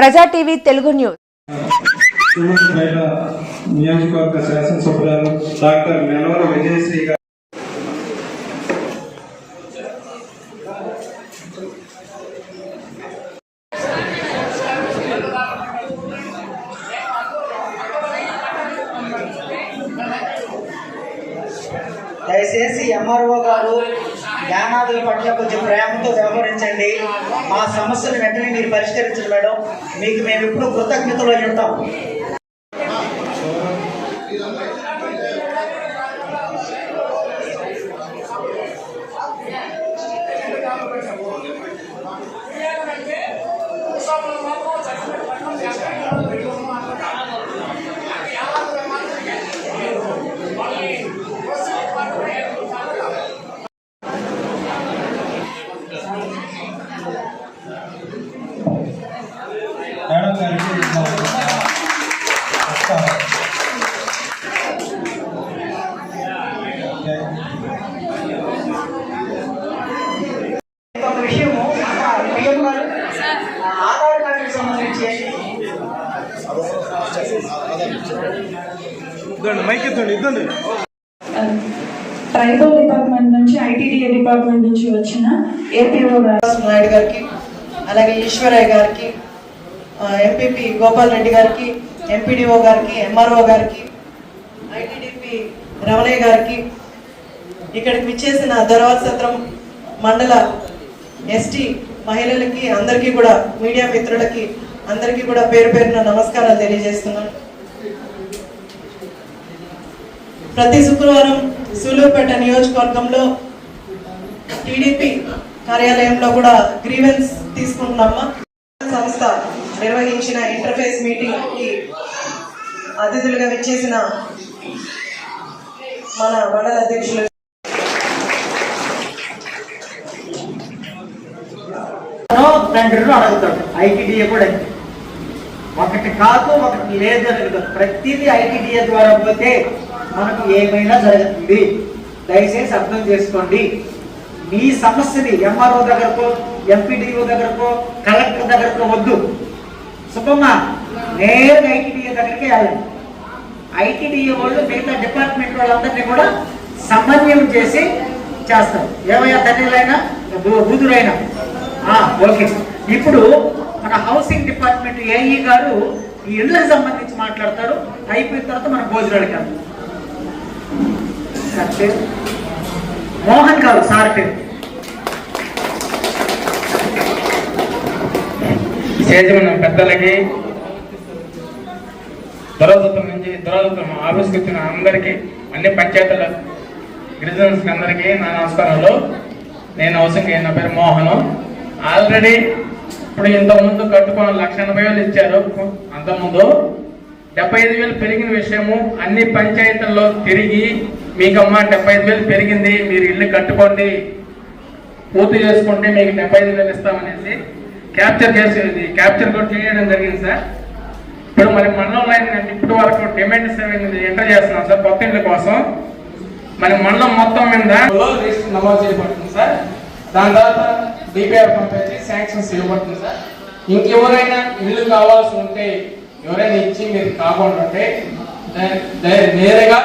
ప్రజా TV Telugu news. నియోజకవర్గ శాసనసభ్యురాలు డాక్టర్ నెలవర విజయశ్రీ గారు. దయచేసి ఎంఆర్ఓ గారు జ్ఞానాదుల పట్ల కొంచెం ప్రేమతో వ్యవహరించండి. మా సమస్యను వెంటనే మీరు పరిష్కరించండి మేడం. మీకు మేము ఎప్పుడు కృతజ్ఞతలు అయి ఉంటాం గారికి విషయము ఆధార్ కార్డుకి సంబంధించి ట్రైబల్ డిపార్ట్మెంట్ నుంచి ఐటీడీఏ డిపార్ట్మెంట్ నుంచి వచ్చిన ఏపీఓ గారు. నాయుడు గారికి అలాగే ఈశ్వరయ్య గారికి ఎంపీపీ గోపాల్ రెడ్డి గారికి ఎంపీడీఓ గారికి ఎంఆర్ఓ గారికి ఐటీడీపీ రమణయ్య గారికి ఇక్కడికి విచ్చేసిన దర్వార్ సత్రం మండల ఎస్టీ మహిళలకి అందరికీ కూడా మీడియా మిత్రులకి అందరికీ కూడా పేరు పేరున నమస్కారాలు తెలియజేస్తున్నాను. ప్రతి శుక్రవారం సూలూరుపేట నియోజకవర్గంలో టీడీపీ కార్యాలయంలో కూడా గ్రీవెన్స్ తీసుకుంటున్నామా? సంస్థ నిర్వహించిన ఇంటర్ఫేస్ మీటింగ్కి అతిథులుగా విచ్చేసిన మన మండల అధ్యక్షులు. రెండు అడుగుతాడు. ఐటీడీఏ కూడా. ఒకటి కాదు ఒకటి లేదు అని ప్రతిదీ ఐటీడీఏ ద్వారా పోతే మనకు ఏమైనా జరుగుతుంది. దయచేసి అర్థం చేసుకోండి. మీ సమస్యని ఎంఆర్ఓ దగ్గరకో ఎంపీడీఓ దగ్గరకో కలెక్టర్ దగ్గరకో వద్దు. సుబ్బమ్మ నేరుగా ఐటీడీఏ దగ్గరికి వెళ్ళండి. ఐటీడీఏ వాళ్ళు మిగతా డిపార్ట్మెంట్ వాళ్ళందరినీ కూడా సమన్వయం చేసి చేస్తారు. ఏమయ్యా తండ్రులైనా బూదురైనా ఓకే. ఇప్పుడు మన హౌసింగ్ డిపార్ట్మెంట్ ఏఈ గారు ఈ ఇళ్ళకి సంబంధించి మాట్లాడతారు. అయిపోయిన తర్వాత మన భోజనాలకి వెళ్దాం సార్ మోహన్ గారు సార్ పేరు. స్టేజ్ ఉన్న పెద్దలకి దురదృతం నుంచి దురదృతం ఆఫీస్కి వచ్చిన అందరికీ అన్ని పంచాయతీల గిరిజన్స్ అందరికీ నా నమస్కారాలు. నేను అవసరం నా పేరు మోహన్. ఆల్రెడీ ఇప్పుడు ఇంతకుముందు కట్టుకున్న లక్ష ఎనభై వేలు ఇచ్చారు. అంతకుముందు డెబ్బై ఐదు వేలు పెరిగిన విషయము అన్ని పంచాయతీల్లో తిరిగి మీకమ్మ డెబ్బై ఐదు వేలు పెరిగింది. మీరు ఇల్లు కట్టుకోండి పూర్తి చేసుకుంటే మీకు డెబ్బై ఐదు వేలు ఇస్తామనేసి క్యాప్చర్ చేసి క్యాప్చర్ కూడా చేయడం జరిగింది సార్. ఇప్పుడు మరి మండలం లైన్ ఇప్పుడు వరకు డిమాండ్ సేవింగ్ ఎంటర్ చేస్తున్నాం సార్ కొత్త ఇండ్ల కోసం. మరి మండలం మొత్తం మీద రిజిస్టర్ నమోదు చేయబడుతుంది సార్. దాని తర్వాత డిపిఆర్ పంపించి శాంక్షన్స్ ఇవ్వబడుతుంది సార్. ఇంకెవరైనా ఇల్లు కావాల్సి ఉంటే ఎవరైనా ఇచ్చి మీరు కాకుండా ఉంటే నేరుగా